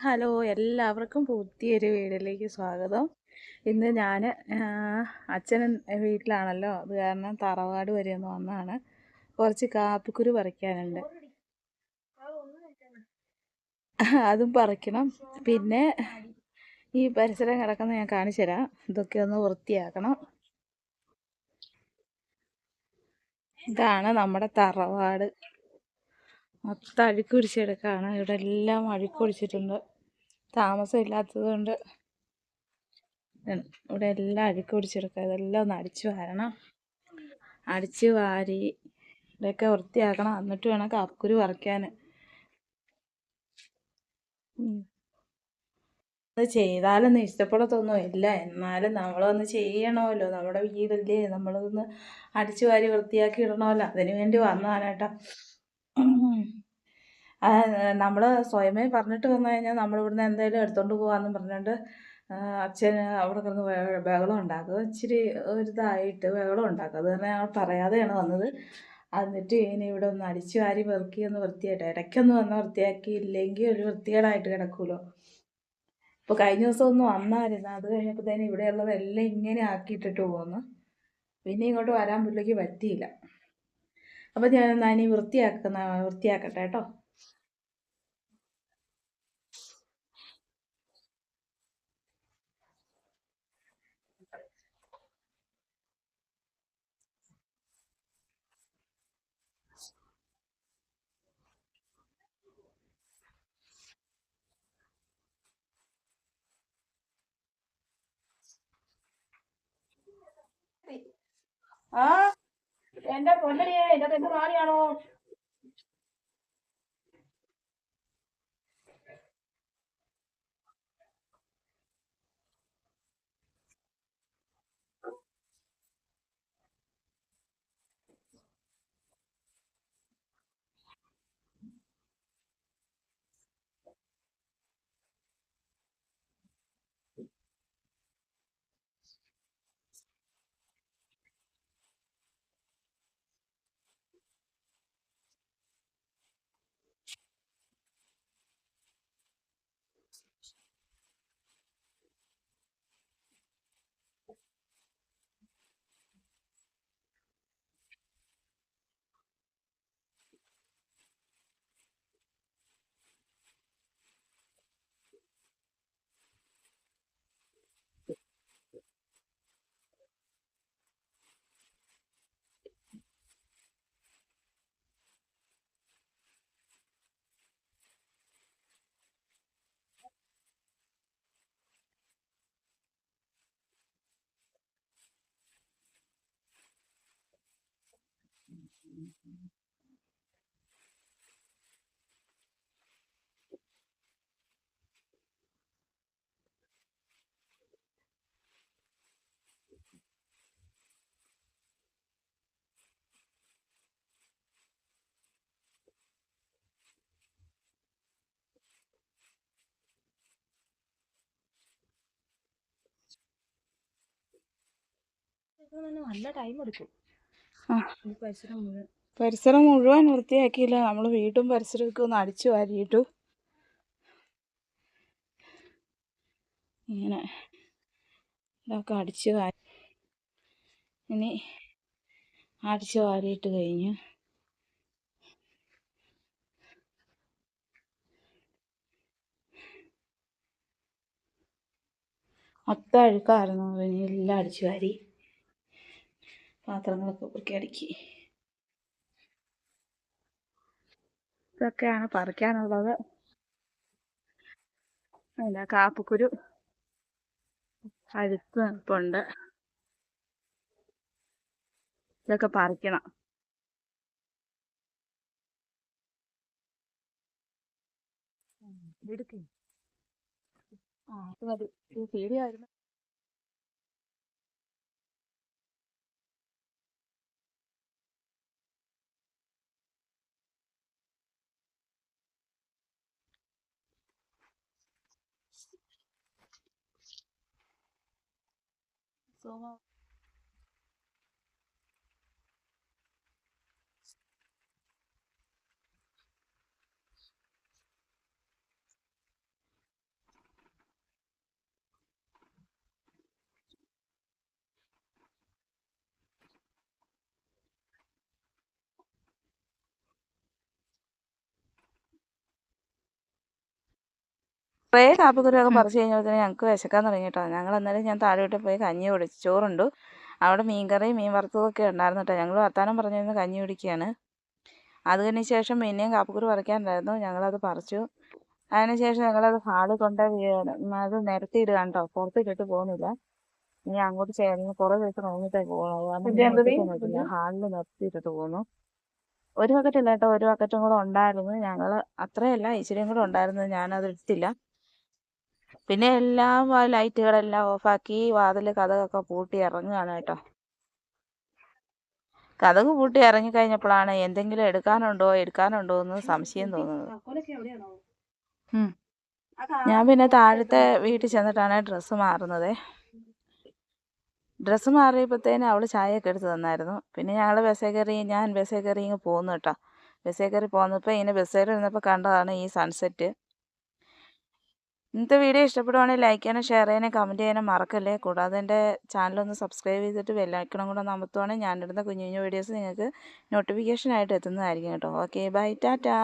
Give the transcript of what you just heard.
Hello എല്ലാവർക്കും പുതിയൊരു വീഡിയോയിലേക്ക് സ്വാഗതം. ഇന്ന് ഞാൻ അച്ഛനും വീട്ടിലാണല്ലോ. അത് കാരണം തറവാട് വരെ ഒന്ന് വന്നതാണ് കുറച്ച് കാപ്പിക്കുരു പറിക്കാനുണ്ട്. അതും പറിക്കണം. പിന്നെ ഈ പരിസരം കിടക്കുന്ന ഞാൻ കാണിച്ചു തരാം. ഇതൊക്കെ ഒന്ന് വൃത്തിയാക്കണം. ഇതാണ് നമ്മുടെ തറവാട്. മൊത്തം അഴുക്ക് അഴുക്കുപിടിച്ചെടുക്കുകയാണ് ഇവിടെ എല്ലാം അഴുക്ക് പിടിച്ചിട്ടുണ്ട് താമസം ഇല്ലാത്തത് കൊണ്ട് ഇവിടെ എല്ലാം അഴുക്ക് പിടിച്ചെടുക്കുക ഇതെല്ലാം ഒന്ന് അടിച്ചു വാരണം. അടിച്ച് വാരി ഇതൊക്കെ വൃത്തിയാക്കണം. എന്നിട്ട് വേണം കാപ്പുരി പറിക്കാൻ അത് ചെയ്താലൊന്നും ഇഷ്ടപ്പെടത്തൊന്നും ഇല്ല. എന്നാലും നമ്മളൊന്ന് ചെയ്യണമല്ലോ. നമ്മുടെ വീടല്ലേ. നമ്മളതൊന്ന് അടിച്ചു വാരി വൃത്തിയാക്കി ഇടണമല്ലോ. അതിനു വേണ്ടി വന്നതാണ് കേട്ടോ നമ്മൾ സ്വയമേ പറഞ്ഞിട്ട് വന്നു കഴിഞ്ഞാൽ നമ്മൾ ഇവിടുന്ന് എന്തായാലും എടുത്തോണ്ട് പോവാന്ന് പറഞ്ഞുകൊണ്ട് അച്ഛൻ അവിടെ കിടന്ന് ബഹളം ഉണ്ടാക്കും ഇച്ചിരി ഒരിതായിട്ട് ബഹളം ഉണ്ടാക്കും അത് കാരണം ഞങ്ങൾ പറയാതെയാണ് വന്നത്. എന്നിട്ട് ഇനി ഇവിടെ ഒന്ന് അടിച്ചു വാരി പെറുക്കി ഒന്ന് വൃത്തിയായിട്ട് ഇടയ്ക്കൊന്ന് വന്ന് വൃത്തിയാക്കിയില്ലെങ്കിൽ ഒരു വൃത്തികേടായിട്ട് കിടക്കുമല്ലോ. ഇപ്പോൾ കഴിഞ്ഞ ദിവസം ഒന്ന് വന്നായിരുന്നു. അത് കഴിഞ്ഞപ്പോഴത്തേന് ഇവിടെയുള്ളതെല്ലാം ഇങ്ങനെ ആക്കിയിട്ടിട്ട് പോകുന്നു പിന്നെ ഇങ്ങോട്ട് വരാൻ പുള്ളിക്ക് പറ്റിയില്ല. അപ്പോൾ ഞാൻ എന്നാൽ ഇനി വൃത്തിയാക്കുന്ന വൃത്തിയാക്കട്ടെ കേട്ടോ. ആ. എന്റെ പൊന്നടിയെ ഇതൊക്കെ എന്ത് മാറിയാണോ നല്ല ടൈം എടുക്കും. പരിസരം മുഴുവൻ. പരിസരം മുഴുവൻ വൃത്തിയാക്കിയില്ല. നമ്മൾ വീട്ടും പരിസരമൊക്കെ ഒന്ന് അടിച്ചു വാരിയിട്ടു. ഇങ്ങനെ ഇതൊക്കെ അടിച്ചു വാരി ഇനി അടിച്ചു വാരിയിട്ട് കഴിഞ്ഞു. മൊത്തം അഴുക്കായിരുന്നു. ഇനി എല്ലാം അടിച്ചു വാരി. പാത്രങ്ങളൊക്കെ പൊറുക്കി അടുക്കി. ഇതൊക്കെയാണ് പറിക്കാനുള്ളത്. അല്ല കാപ്പക്കുരു അഴുത്ത് നിൽപ്പുണ്ട് ഇതൊക്കെ പറിക്കണം. എടുക്കേ. ആ അത് മതി. 多吗？കുറേ കാപ്പിക്കുരുവൊക്കെ പറിച്ചു കഴിഞ്ഞപ്പോഴത്തേന് ഞങ്ങൾക്ക് വിശക്കാൻ തുടങ്ങി കേട്ടോ ഞങ്ങൾ അന്നേരം ഞാൻ താഴോട്ട് പോയി കഞ്ഞി കുടിച്ചു ചോറുണ്ട്. അവിടെ മീൻകറിയും മീൻ വറുത്തതൊക്കെ ഉണ്ടായിരുന്നു കേട്ടോ ഞങ്ങൾ വർത്താനം പറഞ്ഞിരുന്ന് കഞ്ഞി കുടിക്കുകയാണ് അതിന് ശേഷം പിന്നെയും കാപ്പിക്കുരു പറിക്കാനുണ്ടായിരുന്നു. ഞങ്ങളത് പറിച്ചു. അതിന് ശേഷം ഞങ്ങളത് ഹാളിൽ കൊണ്ട് അത് നിരത്തിയിടുക കേട്ടോ പുറത്തിട്ടിട്ട് പോകുന്നില്ല. ഇനി അങ്ങോട്ട് ചേർന്ന് കുറേ ദിവസം നോക്കിയിട്ടേ പോകുന്നു ഹാളിൽ നിർത്തിയിട്ടിട്ട് പോകുന്നു. ഒരു ബക്കറ്റ് ഇല്ല കേട്ടോ ഒരു ബക്കറ്റും കൂടെ ഉണ്ടായിരുന്നു. ഞങ്ങൾ അത്രയല്ല ഇച്ചിരിയും കൂടെ ഉണ്ടായിരുന്നു. ഞാനത് എടുത്തില്ല. പിന്നെ എല്ലാം ആ ലൈറ്റുകളെല്ലാം ഓഫാക്കി വാതിൽ കഥകൊക്കെ പൂട്ടി ഇറങ്ങുകയാണ് കേട്ടോ. കഥക് പൂട്ടി ഇറങ്ങി കഴിഞ്ഞപ്പോഴാണ് എന്തെങ്കിലും എടുക്കാനുണ്ടോ എടുക്കാനുണ്ടോ എന്ന് സംശയം തോന്നുന്നത്. ഞാൻ പിന്നെ താഴത്തെ വീട്ടിൽ ചെന്നിട്ടാണ് ഡ്രസ്സ് മാറുന്നത്. ഡ്രസ്സ് മാറിയപ്പോഴത്തേന് അവൾ ചായയൊക്കെ എടുത്ത് തന്നായിരുന്നു. പിന്നെ ഞങ്ങൾ ബസ്സേ കയറി ഞാൻ ബസ്സേ കയറി ഇങ്ങ് പോന്നു കേട്ടോ. ബസ്സേ കയറി പോന്നപ്പോൾ ഇങ്ങനെ ബസ്സേൽ ഇരുന്നപ്പോൾ കണ്ടതാണ് ഈ സൺസെറ്റ്. ഇന്നത്തെ വീഡിയോ ഇഷ്ടപ്പെടുവാണെങ്കിൽ ലൈക്ക് ചെയ്യാനും ഷെയർ ചെയ്യാനും കമന്റ് ചെയ്യാനും മറക്കല്ലേ? കൂടാതെ എന്റെ ചാനലൊന്ന് സബ്സ്ക്രൈബ് ചെയ്തിട്ട് ബെല്ലൈക്കണം കൂടെ അമർത്തുവാണെങ്കിൽ ഞാനിടുന്ന കുഞ്ഞു കുഞ്ഞു വീഡിയോസ് നിങ്ങൾക്ക് നോട്ടിഫിക്കേഷൻ ആയിട്ട് എത്തുന്നതായിരിക്കും കേട്ടോ. Okay bye tata.